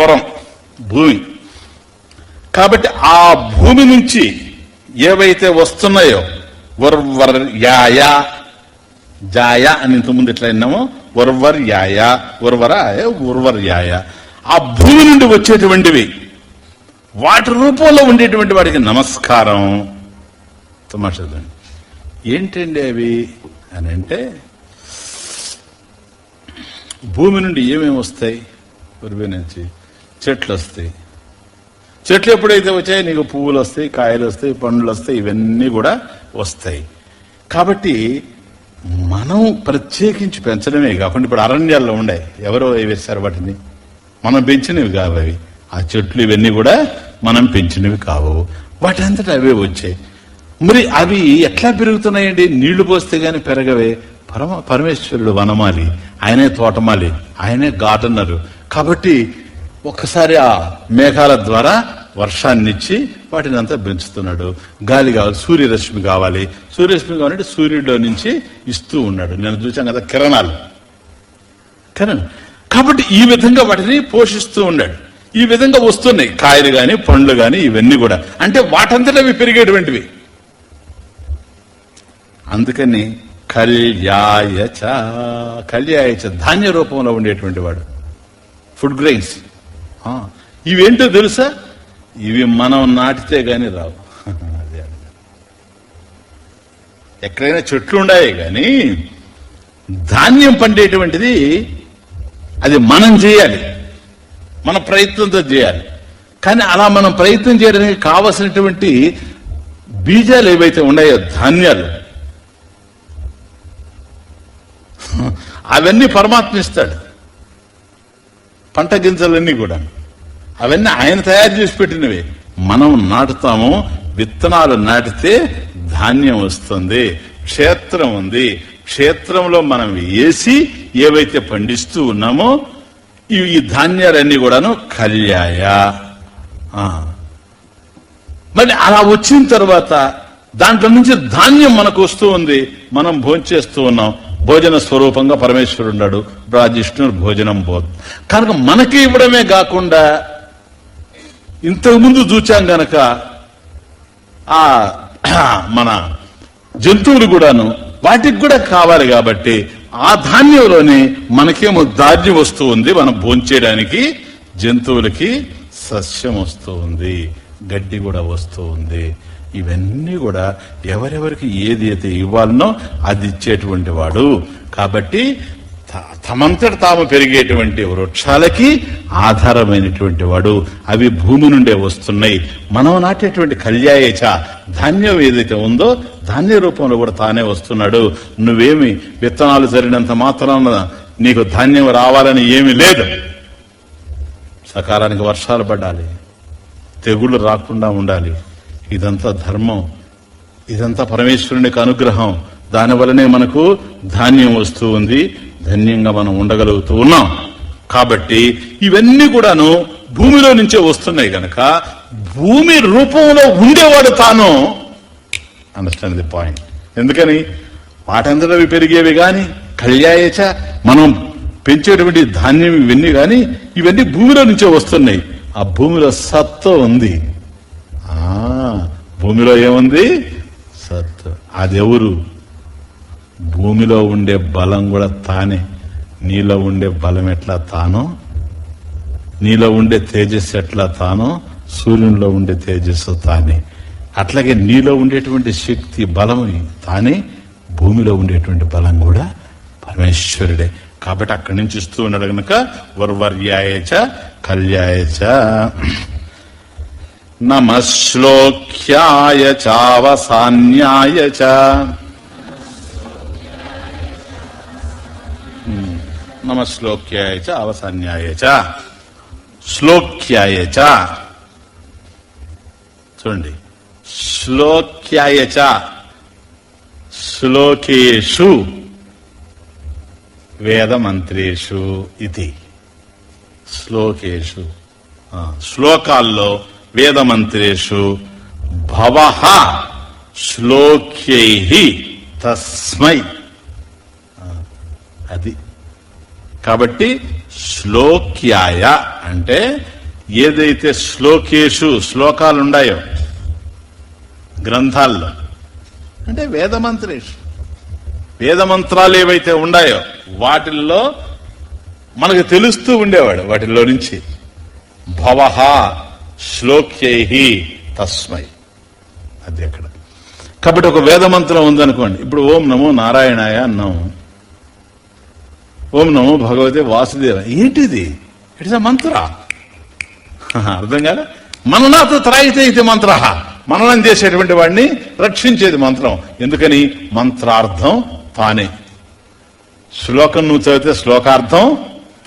పొరం భూమి. కాబట్టి ఆ భూమి నుంచి ఏవైతే వస్తున్నాయో వర్వర్ యాయ జాయ అని ఇంతకుముందు ఎట్లా విన్నామో? వర్వర్ యాయ ఉర్వర ఉర్వర్ యాయ. ఆ భూమి నుండి వచ్చేటువంటివి వాటి రూపంలో ఉండేటువంటి వాడికి నమస్కారం. తమాషాదండి ఏంటండి అవి? అని అంటే భూమి నుండి ఏమేమి వస్తాయి? ఉరివి నుంచి చెట్లు వస్తాయి. చెట్లు ఎప్పుడైతే వచ్చాయో నీకు పువ్వులు వస్తాయి కాయలు వస్తాయి పండ్లు వస్తాయి ఇవన్నీ కూడా వస్తాయి. కాబట్టి మనం ప్రత్యేకించి పెంచడమే కాకుండా ఇప్పుడు అరణ్యాల్లో ఉండే ఎవరో వేశారు వాటిని? మనం పెంచినవి కావు అవి. ఆ చెట్లు ఇవన్నీ కూడా మనం పెంచినవి కావు. వాటి అంతటా అవే వచ్చాయి. మరి అవి ఎట్లా పెరుగుతున్నాయండి? నీళ్ళు పోస్తే గాని పెరగవే. పరమ పరమేశ్వరుడు వనమాలి. ఆయనే తోటమాలి. ఆయనే గార్డెనరు. కాబట్టి ఒక్కసారి ఆ మేఘాల ద్వారా వర్షాన్నిచ్చి వాటిని అంతా పెంచుతున్నాడు గాలి కావాలి సూర్యరశ్మి కావాలి. సూర్యరశ్మి కావాలంటే సూర్యుడిలో నుంచి ఇస్తూ ఉన్నాడు. నేను చూసాం కదా కిరణాలు. కిరణ్ కాబట్టి ఈ విధంగా వాటిని పోషిస్తూ ఉన్నాడు. ఈ విధంగా వస్తున్నాయి. కాయలు కానీ పండ్లు కానీ ఇవన్నీ కూడా. అంటే వాటంతటా అవి పెరిగేటువంటివి. అందుకని కళ్యాయచ కళ్యాయచ ధాన్య రూపంలో ఉండేటువంటి వాడు. Food grains. ఇవేంటో తెలుసా? ఇవి మనం నాటితే గాని రావు. అదే ఎక్కడైనా చెట్లు ఉండాయి కానీ ధాన్యం పండేటువంటిది అది మనం చేయాలి. మన ప్రయత్నంతో చేయాలి. కానీ అలా మనం ప్రయత్నం చేయడానికి కావలసినటువంటి బీజాలు ఏవైతే ఉన్నాయో ధాన్యాలు అవన్నీ పరమాత్మ ఇస్తాడు. పంట గింజలన్నీ కూడా. అవన్నీ ఆయన తయారు చేసి పెట్టినవి. మనం నాటుతాము విత్తనాలు నాటితే ధాన్యం వస్తుంది క్షేత్రం ఉంది. క్షేత్రంలో మనం వేసి ఏవైతే పండిస్తూ ఉన్నామో ఈ ధాన్యాలన్నీ కూడాను కళ్యాయ ఆ. మరి అలా వచ్చిన తర్వాత దాంట్లో నుంచి ధాన్యం మనకు వస్తూ ఉంది. మనం భోంచేస్తూ ఉన్నాం. భోజన స్వరూపంగా పరమేశ్వరుడు ఉన్నాడు రాజిష్ణుడు భోజనం బోధ. కనుక మనకి ఇవ్వడమే కాకుండా ఇంతకు ముందు చూచాం గనక ఆ మన జంతువులు కూడాను వాటికి కూడా కావాలి కాబట్టి ఆ ధాన్యంలోనే మనకేమో ధాన్యం వస్తూ ఉంది. మనం భోంచేయడానికి జంతువులకి సస్యం వస్తూ ఉంది. గడ్డి కూడా వస్తూ ఉంది. ఇవన్నీ కూడా ఎవరెవరికి ఏది అయితే ఇవ్వాలనో అది ఇచ్చేటువంటి వాడు. కాబట్టి త- తమంతట తాము పెరిగేటువంటి వృక్షాలకి ఆధారమైనటువంటి వాడు. అవి భూమి నుండే వస్తున్నాయి. మనం నాటేటువంటి కళ్యాయచ ధాన్యం ఏదైతే ఉందో ధాన్య రూపంలో కూడా తానే వస్తున్నాడు. నువ్వేమి విత్తనాలు జరిగినంత మాత్రాన నీకు ధాన్యం రావాలని ఏమీ లేదు. సకాలానికి వర్షాలు పడాలి. తెగుళ్ళు రాకుండా ఉండాలి. ఇదంతా ధర్మం. ఇదంతా పరమేశ్వరునికి అనుగ్రహం. దానివల్లనే మనకు ధాన్యం వస్తూ ఉంది. ధన్యంగా మనం ఉండగలుగుతూ ఉన్నాం. కాబట్టి ఇవన్నీ కూడాను భూమిలో నుంచే వస్తున్నాయి గనక భూమి రూపంలో ఉండేవాడు తాను. అండర్స్టాండ్ ది పాయింట్ ఎందుకని? వాటంతట అవి పెరిగేవి కానీ కళ్యాయచ మనం పెంచేటువంటి ధాన్యం ఇవన్నీ కానీ ఇవన్నీ భూమిలో నుంచే వస్తున్నాయి. ఆ భూమిలో సత్వ ఉంది. ఆ భూమిలో ఏముంది? సత్ అదెవరు? భూమిలో ఉండే బలం కూడా తానే. నీలో ఉండే బలం ఎట్లా తానో? నీలో ఉండే తేజస్సు ఎట్లా తానో? సూర్యునిలో ఉండే తేజస్సు తానే. అట్లాగే నీలో ఉండేటువంటి శక్తి బలం తానే. భూమిలో ఉండేటువంటి బలం కూడా పరమేశ్వరుడే. కాబట్టి అక్కడి నుంచి ఇస్తూ ఉన్నాడు కనుక వర్వర్యాయచ కళ్యాయచ. నమశ్లోక్యాయ చావసాన్యాయ చ నమ చ అవసాన్యాయ చ శ్లోక్యాయ చ చూడండి. శ్లోక్యాయ చ శ్లోకేషు వేదమంత్రేషు ఇది శ్లోకేషు శ్లోకాల్లో వేదమంత్రేషు భవ శ్లోక్యై తస్మై అది. కాబట్టి శ్లోక్యాయ అంటే ఏదైతే శ్లోకేషు శ్లోకాలుండాయో గ్రంథాల్లో అంటే వేదమంత్రేషు వేదమంత్రాలు ఏవైతే ఉన్నాయో వాటిల్లో మనకు తెలుస్తూ ఉండేవాడు వాటిల్లో నుంచి. భవహ శ్లోక్యై తస్మై. అది అక్కడ. కాబట్టి ఒక వేదమంత్రం ఉందనుకోండి. ఇప్పుడు ఓం నమో నారాయణాయ అన్నాం. ఓం నమో భగవతే వాసుదేవ ఏంటిది? ఇట్స్ అ మంత్ర అర్థం కాదా మననాథ త్రాయితే ఇది మంత్ర. మననం చేసేటువంటి వాడిని రక్షించేది మంత్రం. ఎందుకని? మంత్రార్థం తానే. శ్లోకం నువ్వు చదివితే శ్లోకార్థం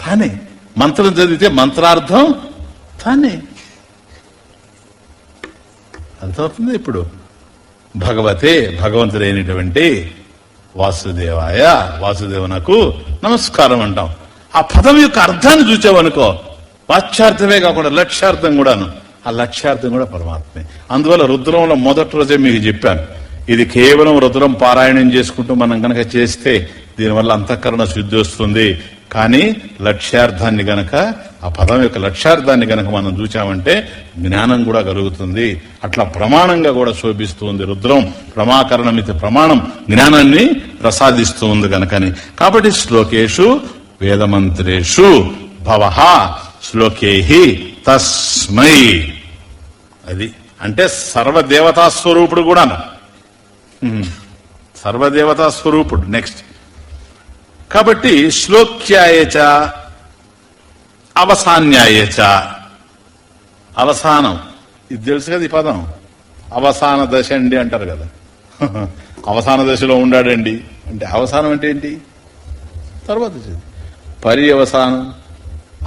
తానే. మంత్రం చదివితే మంత్రార్థం తానే. అర్థమవుతుంది ఇప్పుడు. భగవతే భగవంతుడైనటువంటి వాసుదేవాయ వాసుదేవునకు నమస్కారం అంటాం. ఆ పదం యొక్క అర్థాన్ని చూచావనుకో వాచ్యార్థమే కాకుండా లక్ష్యార్థం కూడాను. ఆ లక్ష్యార్థం కూడా పరమాత్మే. అందువల్ల రుద్రంలో మొదటి రోజే మీకు చెప్పాను. ఇది కేవలం రుద్రం పారాయణం చేసుకుంటూ మనం గనక చేస్తే దీనివల్ల అంతఃకరణ శుద్ధి వస్తుంది. కానీ లక్ష్యార్థాన్ని గనక ఆ పదం యొక్క లక్ష్యార్థాన్ని గనక మనం చూచామంటే జ్ఞానం కూడా కలుగుతుంది. అట్లా ప్రమాణంగా కూడా శోభిస్తుంది రుద్రం. ప్రమాకరణం ఇది ప్రమాణం జ్ఞానాన్ని ప్రసాదిస్తూ ఉంది గనకని. కాబట్టి శ్లోకేషు వేదమంత్రేషు భవ శ్లోకేహి తస్మై. అది అంటే సర్వదేవతా స్వరూపుడు కూడా సర్వదేవతా స్వరూపుడు నెక్స్ట్. కాబట్టి శ్లోక్యాయచ అవసాన్యాయచ అవసానం ఇది తెలుసు కదా ఈ పదం అవసాన దశ అండి అంటారు కదా అవసాన దశలో ఉండాడండి అంటే అవసానం అంటే ఏంటి తర్వాత పర్యవసానం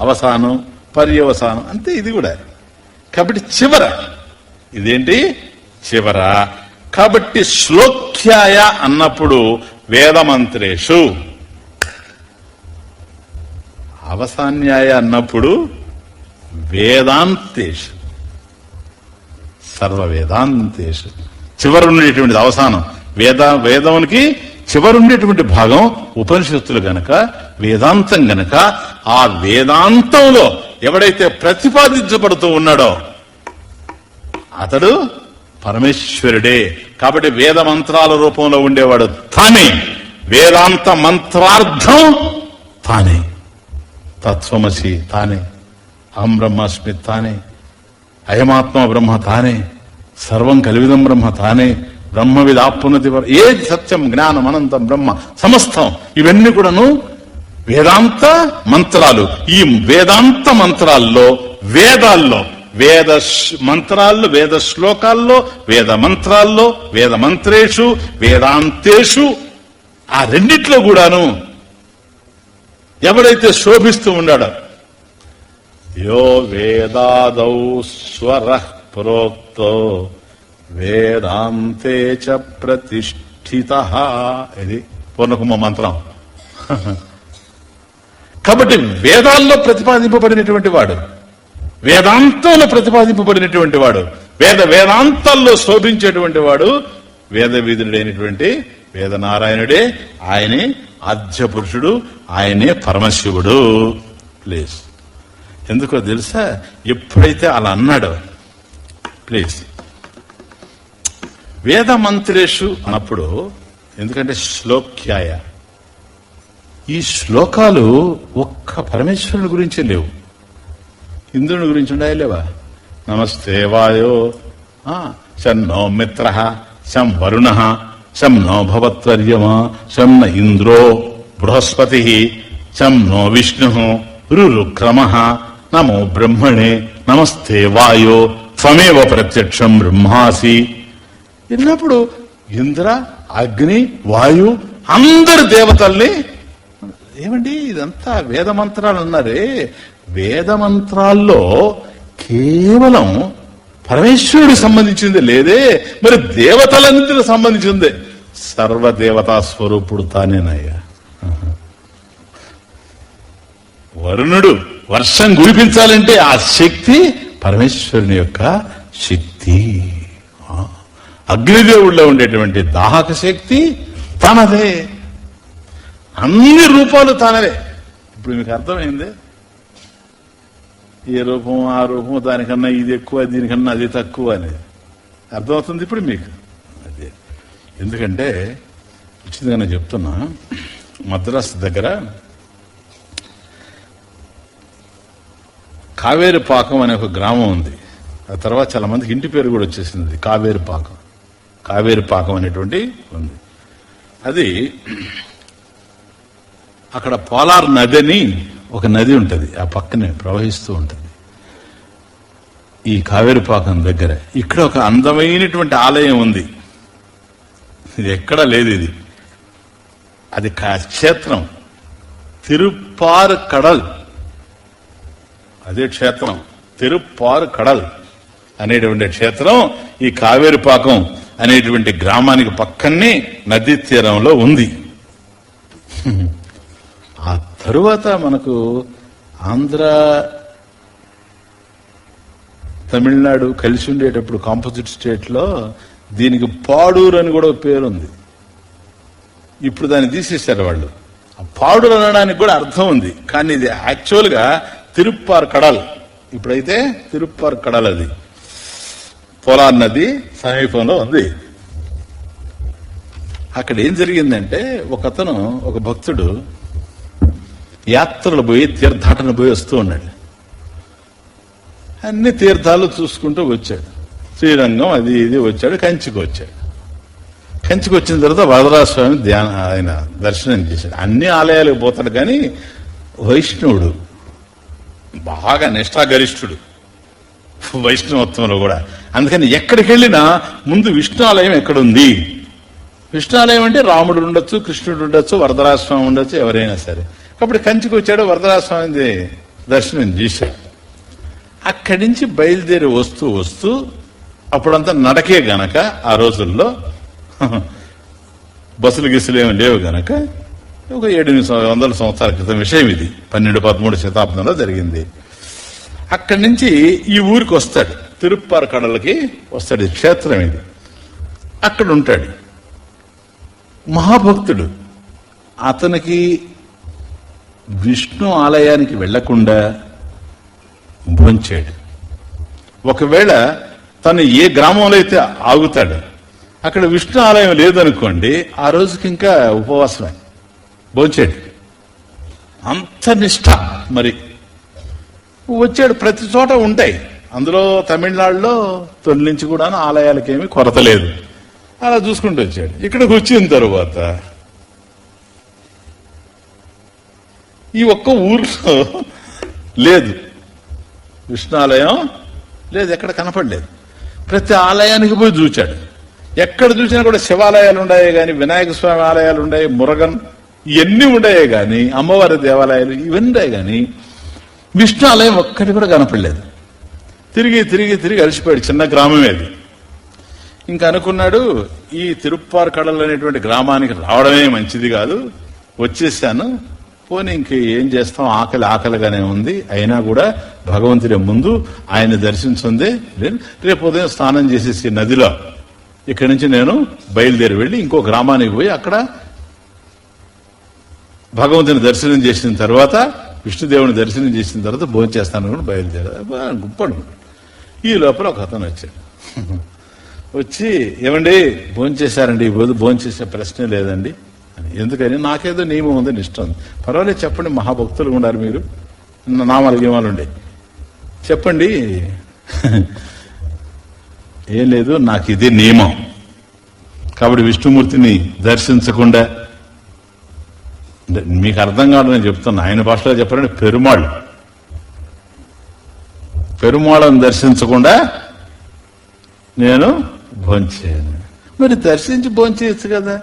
అవసానం పర్యవసానం అంతే ఇది కూడా కాబట్టి చివర ఇదేంటి చివర కాబట్టి శ్లోక్యాయ అన్నప్పుడు వేదమంత్రేషు అవసాన్యాయ అన్నప్పుడు వేదాంతేషు. సర్వ వేదాంతేషు చివరుండేటువంటిది అవసానం. వేద వేదమునికి చివరుండేటువంటి భాగం ఉపనిషత్తులు గనక వేదాంతం గనక ఆ వేదాంతంలో ఎవడైతే ప్రతిపాదించబడుతూ ఉన్నాడో అతడు పరమేశ్వరుడే. కాబట్టి వేద మంత్రాల రూపంలో ఉండేవాడు తానే. వేదాంత మంత్రార్థం తానే. తత్వమసి తానే అహం బ్రహ్మాస్మి తానే అయమాత్మ బ్రహ్మ తానే సర్వం కలివిదం బ్రహ్మ తానే బ్రహ్మ విదాపునతి ఏది సత్యం జ్ఞానం అనంతం బ్రహ్మ సమస్తం ఇవన్నీ కూడాను వేదాంత మంత్రాలు. ఈ వేదాంత మంత్రాల్లో వేదాల్లో వేద మంత్రాల్లో వేద శ్లోకాల్లో వేద మంత్రాల్లో వేద మంత్రేషు వేదాంతేషు ఆ రెండిట్లో కూడాను ఎవడైతే శోభిస్తూ ఉన్నాడో? యో వేదాదౌ స్వర ప్రోక్తో వేదాంతే చ ప్రతిష్ఠిత ఇది పూర్ణకుమ మంత్రం. కాబట్టి వేదాల్లో ప్రతిపాదింపబడినటువంటి వాడు వేదాంతంలో ప్రతిపాదింపబడినటువంటి వాడు వేద వేదాంతాల్లో శోభించేటువంటి వాడు వేద వీధుడైనటువంటి వేదనారాయణుడే. ఆయనే ఆద్య పురుషుడు ఆయనే పరమశివుడు. ప్లీజ్. ఎందుకో తెలుసా? ఎప్పుడైతే అలా అన్నాడో. ప్లీజ్. వేద మంత్రేషు అన్నప్పుడు ఎందుకంటే శ్లోక్యాయ ఈ శ్లోకాలు ఒక్క పరమేశ్వరుని గురించే లేవు. ఇంద్రుని గురించి ఉన్నాయా లేవా? నమస్తే వాయో. ఆ, మిత్ర శం వరుణ శం నో భవత్వర్యమా శం న ఇంద్రో బృహస్పతి శం నో విష్ణు రురుక్రమ నమో బ్రహ్మణే నమస్తే వాయో త్వమేవ ప్రత్యక్షం బ్రహ్మాసి. ఎన్నప్పుడు ఇంద్ర అగ్ని వాయు అందరు దేవతల్ని ఏమండి ఇదంతా వేద మంత్రాలు అన్నారే? వేద మంత్రాల్లో కేవలం పరమేశ్వరుడికి సంబంధించింది లేదే మరి దేవతలందరికి సంబంధించిందే. సర్వదేవతా స్వరూపుడు తానేనయ్యా వరుణుడు వర్షం కురిపించాలంటే ఆ శక్తి పరమేశ్వరుని యొక్క శక్తి. ఆ. ఉండేటువంటి దాహక శక్తి తనదే. అన్ని రూపాలు తనవే ఇప్పుడు మీకు అర్థమైంది? ఏ రూపం ఆ రూపం దానికన్నా ఇది ఎక్కువ దీనికన్నా అది తక్కువ అనేది. అర్థమవుతుంది ఇప్పుడు మీకు? ఎందుకంటే ఉచితంగా చెప్తున్నా మద్రాసు దగ్గర కావేరి పాకం అనే ఒక గ్రామం ఉంది. ఆ తర్వాత చాలా మందికి ఇంటి పేరు కూడా వచ్చేసింది కావేరి పాకం కావేరి పాకం అనేటువంటి ఉంది. అది అక్కడ పోలార్ నది అని ఒక నది ఉంటుంది ఆ పక్కనే ప్రవహిస్తూ ఉంటుంది. ఈ కావేరి పాకం దగ్గర ఇక్కడ ఒక అందమైనటువంటి ఆలయం ఉంది. ఇది ఎక్కడ లేదు ఇది. అది కా- క్షేత్రం. తిరుప్పారు కడల్. అదే క్షేత్రం. తిరుప్పారు కడల్ అనేటువంటి క్షేత్రం ఈ కావేరిపాకం అనేటువంటి గ్రామానికి పక్కనే నదీ తీరంలో ఉంది. ఆ తరువాత మనకు ఆంధ్ర తమిళనాడు కలిసి ఉండేటప్పుడు కాంపోజిట్ స్టేట్లో దీనికి పాడూరు అని కూడా పేరుంది. పేరు ఉంది ఇప్పుడు దాన్ని తీసేశారు వాళ్ళు. ఆ పాడూరు అనడానికి కూడా అర్థం ఉంది. కానీ ఇది యాక్చువల్గా తిరుప్పార్ కడల్. ఇప్పుడైతే తిరుప్పార్ కడల్ అది. పోలార్ నది సమీపంలో ఉంది. అక్కడ ఏం జరిగిందంటే ఒక అతను ఒక భక్తుడు యాత్రలు పోయి తీర్థాటన పోయి వస్తూ ఉన్నాడు. అన్ని తీర్థాలు చూసుకుంటూ వచ్చాడు. శ్రీరంగం అది ఇది వచ్చాడు కంచికి వచ్చాడు. కంచికి వచ్చిన తర్వాత వరదరాజస్వామి ధ్యాన ఆయన దర్శనం చేశాడు. అన్ని ఆలయాలకు పోతాడు కానీ వైష్ణవుడు బాగా నిష్ఠాగరిష్ఠుడు. వైష్ణవత్వంలో కూడా. అందుకని ఎక్కడికి వెళ్ళినా ముందు విష్ణు ఆలయం ఎక్కడుంది? విష్ణు అంటే రాముడు ఉండొచ్చు కృష్ణుడు ఉండొచ్చు వరదరాజస్వామి ఉండొచ్చు ఎవరైనా సరే. కాబట్టి కంచికి వచ్చాడు వరదరాజ స్వామి దర్శనం చేశాడు. అక్కడి నుంచి బయలుదేరి వస్తూ వస్తూ అప్పుడంతా నడకే గనక ఆ రోజుల్లో బస్సులు గిస్సులు ఏమి లేవు గనక ఒక ఏడెనిమిది వందల సంవత్సరాల క్రితం విషయం ఇది. పన్నెండు పదమూడు శతాబ్దంలో జరిగింది. అక్కడి నుంచి ఈ ఊరికి వస్తాడు. తిరుప్పారు కడలకి వస్తాడు. క్షేత్రం ఇది. అక్కడ ఉంటాడు. మహాభక్తుడు. అతనికి విష్ణు ఆలయానికి వెళ్ళకుండా భోంచాడు. ఒకవేళ తను ఏ గ్రామంలో అయితే ఆగుతాడు అక్కడ విష్ణు ఆలయం లేదనుకోండి ఆ రోజుకి ఇంకా ఉపవాసమే భోంచేడు. అంత నిష్ట మరి. వచ్చాడు ప్రతి చోట ఉంటాయి. అందులో తమిళనాడులో తొలి నుంచి కూడా ఆలయాలకేమీ కొరత లేదు. అలా చూసుకుంటూ వచ్చాడు. ఇక్కడికి వచ్చిన తరువాత ఈ ఒక్క ఊర్లో లేదు. విష్ణాలయం లేదు ఎక్కడ కనపడలేదు. ప్రతి ఆలయానికి పోయి చూచాడు. ఎక్కడ చూసినా కూడా శివాలయాలు ఉన్నాయి గాని వినాయక స్వామి ఆలయాలు ఉన్నాయి మురగన్ ఇవన్నీ ఉన్నాయే గాని అమ్మవారి దేవాలయాలు ఇవన్నీ ఉన్నాయి గాని విష్ణు ఆలయం ఒక్కటి కూడా కనపడలేదు. తిరిగి తిరిగి తిరిగి అలసిపోయాడు చిన్న గ్రామమే అది ఇంకా అనుకున్నాడు ఈ తిరుప్పార్ కడలు అనేటువంటి గ్రామానికి రావడమే మంచిది కాదు. వచ్చేసాను పోనీ ఇంక ఏం చేస్తాం? ఆకలి ఆకలిగానే ఉంది. అయినా కూడా భగవంతుడి ముందు ఆయన దర్శించుందే. రేపు ఉదయం స్నానం చేసేసి నదిలో ఇక్కడి నుంచి నేను బయలుదేరి వెళ్ళి ఇంకో గ్రామానికి పోయి అక్కడ భగవంతుని దర్శనం చేసిన తర్వాత విష్ణుదేవుని దర్శనం చేసిన తర్వాత భోజనం చేస్తాను కూడా బయలుదేరాడు గుప్పడు. ఈ లోపల ఒక అతను వచ్చాడు. వచ్చి ఏమండి భోజనం చేశారండి? ఈ రోజు భోజనం చేసే ప్రశ్నే లేదండి. ఎందుకని? నాకేదో నియమం ఉందని ఇష్టం ఉంది. పర్వాలేదు చెప్పండి మహాభక్తులు ఉన్నారు మీరు. నామాలు గీమాలు ఉండే. చెప్పండి. ఏం లేదు నాకు ఇదే నియమం. కాబట్టి విష్ణుమూర్తిని దర్శించకుండా మీకు అర్థం కాదు నేను చెప్తున్నా. ఆయన భాషలో చెప్పాలంటే పెరుమాళ్ళు. పెరుమాళ్ళను దర్శించకుండా నేను భోంచేయను. మరి దర్శించి భోంచేయచ్చు కదా?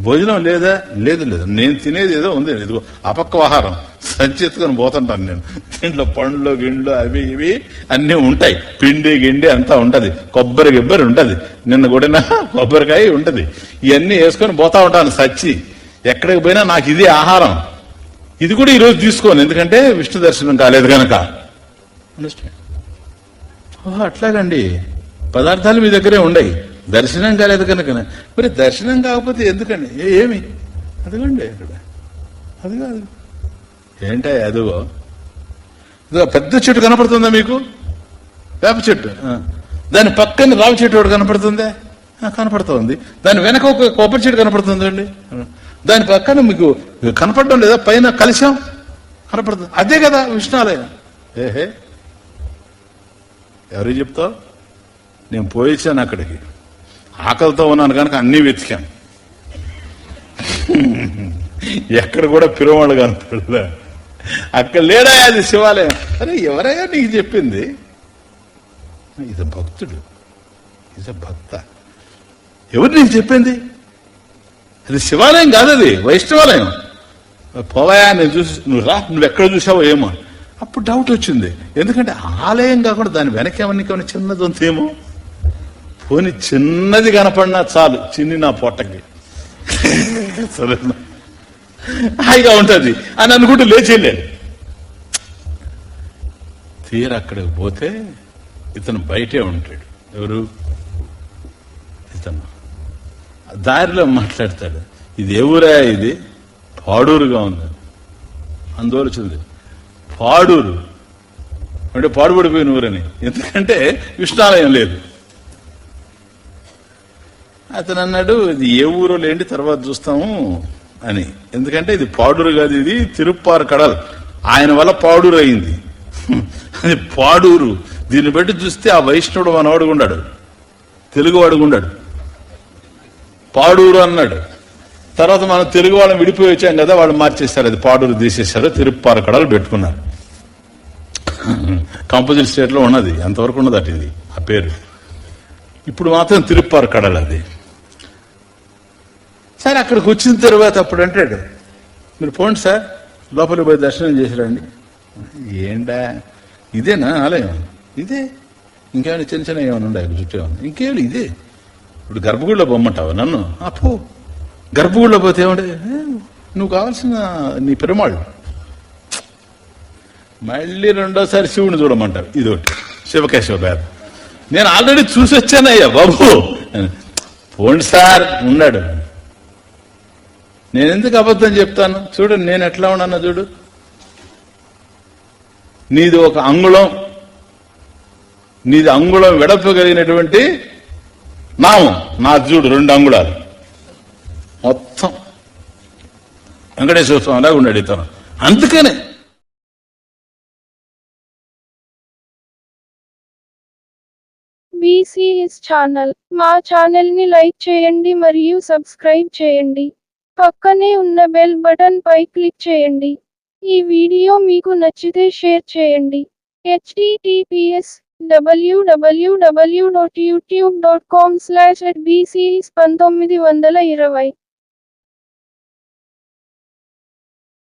భోజనం లేదా లేదు లేదు. నేను తినేది ఏదో ఉంది. ఇదిగో అపక్వ ఆహారం సంచెత్తుకొని పోతుంటాను నేను. దీంట్లో పండ్లు గిండ్లు అవి ఇవి అన్నీ ఉంటాయి. పిండి గిండి అంతా ఉంటది. కొబ్బరి గిబ్బరి ఉంటది. నిన్న కొడిన కొబ్బరికాయ ఉంటది. ఇవన్నీ వేసుకొని పోతా ఉంటాను సచ్చి. ఎక్కడికి పోయినా నాకు ఇది ఆహారం. ఇది కూడా ఈరోజు తీసుకోను. ఎందుకంటే విష్ణు దర్శనం కాలేదు కనుక అండర్స్టాండ్ ఓహో అట్లాగండి. పదార్థాలు మీ దగ్గరే ఉండయి. దర్శనం కాలేదు కనుక. మరి దర్శనం కాకపోతే ఎందుకండి? ఏ- ఏమి? అదిగండి అక్కడ అది కాదు. ఏంటో అదిగో. ఇదిగో పెద్ద చెట్టు కనపడుతుందా మీకు? వేప చెట్టు. దాని పక్కన రావి చెట్టు ఒకటి కనపడుతుందే? కనపడుతుంది కనపడుతోంది. దాని వెనక ఒక కొబ్బరి చెట్టు కనపడుతుందండి దాని పక్కన మీకు కనపడడం లేదా? పైన కలిశాం కనపడుతుంది అదే కదా విష్ణాలయం ఏహే. ఎవరికి చెప్తావు? నేను పోయించాను అక్కడికి. ఆకలితో ఉన్నాను కనుక అన్నీ వెతికాను ఎక్కడ కూడా పిరవాళ్ళు కనపడలే. అక్కడ లేడా అది శివాలయం? అరే ఎవరయ్యా నీకు చెప్పింది? ఇది భక్తుడు. ఇది భక్త. ఎవరు నీకు చెప్పింది? అది శివాలయం కాదు అది వైష్ణవాలయం. పోవాయా నేను చూసి నువ్వు రా నువ్వు ఎక్కడ చూసావో ఏమో అప్పుడు డౌట్ వచ్చింది. ఎందుకంటే ఆలయం కాకుండా దాని వెనకేమన్నా ఇంకేమైనా చిన్నది ఉందేమో? పోని చిన్నది కనపడినా చాలు చిన్ని నా పొట్టకి సరేనా? హాయిగా ఉంటుంది. అని అనుకుంటూ లేచి తీర అక్కడికి పోతే ఇతను బయటే ఉంటాడు. ఎవరు? ఇతను. దారిలో మాట్లాడతాడు. ఇది ఎవరా ఇది? పాడూరుగా ఉంది. అందువల్ల పాడూరు. అంటే పాడుపడిపోయిన ఊరని. ఎందుకంటే విష్ణాలయం లేదు. అతను అన్నాడు ఇది ఏ ఊరో లేండి తర్వాత చూస్తాము అని. ఎందుకంటే ఇది పాడూరు కాదు ఇది తిరుప్పారు కడల్. ఆయన వల్ల పాడూరు అయింది. అది పాడూరు. దీన్ని బట్టి చూస్తే ఆ వైష్ణవుడు మనవాడు ఉన్నాడు తెలుగువాడు ఉన్నాడు పాడూరు అన్నాడు. తర్వాత మనం తెలుగు వాళ్ళని విడిపోయి వచ్చాం కదా వాళ్ళు మార్చేశారు. అది పాడూరు తీసేశారు తిరుప్పారు కడలు పెట్టుకున్నారు. కంపోజిట్ స్టేట్లో ఉన్నది. అంతవరకు ఉన్నది అటు ఇది ఆ పేరు. ఇప్పుడు మాత్రం తిరుప్పారు కడలు అది. సార్ అక్కడికి వచ్చిన తర్వాత అప్పుడు అంటాడు మీరు పోండి సార్ లోపలికి పోయి దర్శనం చేసిరండి ఏంటా? ఇదేనా ఆలయం? ఇదే. ఇంకేమైనా చిన్న చిన్న ఏమైనా ఉండే చుట్టూ ఏమైనా? ఇంకేమి ఇదే. ఇప్పుడు గర్భగుడిలో పొమ్మంటావా నన్ను? అప్పు గర్భగుడిలో పోతే ఏమంటే నువ్వు కావాల్సిన నీ పెరుమాళ్ళు. మళ్ళీ రెండోసారి శివుని చూడమంటారు. ఇదొకటి. శివకేశవ భేదం. నేను ఆల్రెడీ చూసి వచ్చానయ్యా బాబు. పోండి సార్ ఉన్నాడు. నేను ఎందుకు అబద్ధం చెప్తాను? చూడు నేను ఎట్లా ఉన్నాను చూడు. నీది ఒక అంగుళం. నీది అంగుళం వెడపగలిగినటువంటి నామం. నా చూడు రెండు అంగుళాలు. మొత్తం. వెంకటేశ్వర స్వామిలాగా ఉన్నాడు ఇతను అందుకనే బీసీఎస్ ఛానల్ మా ఛానల్ని లైక్ చేయండి మరియు సబ్స్క్రైబ్ చేయండి. పక్కనే ఉన్న బెల్ బటన్ పై క్లిక్ చేయండి. ఈ వీడియో మీకు నచ్చితే షేర్ చేయండి. HTTPS W W W dot YouTube dot com slash పంతొమ్మిది వందల ఇరవై.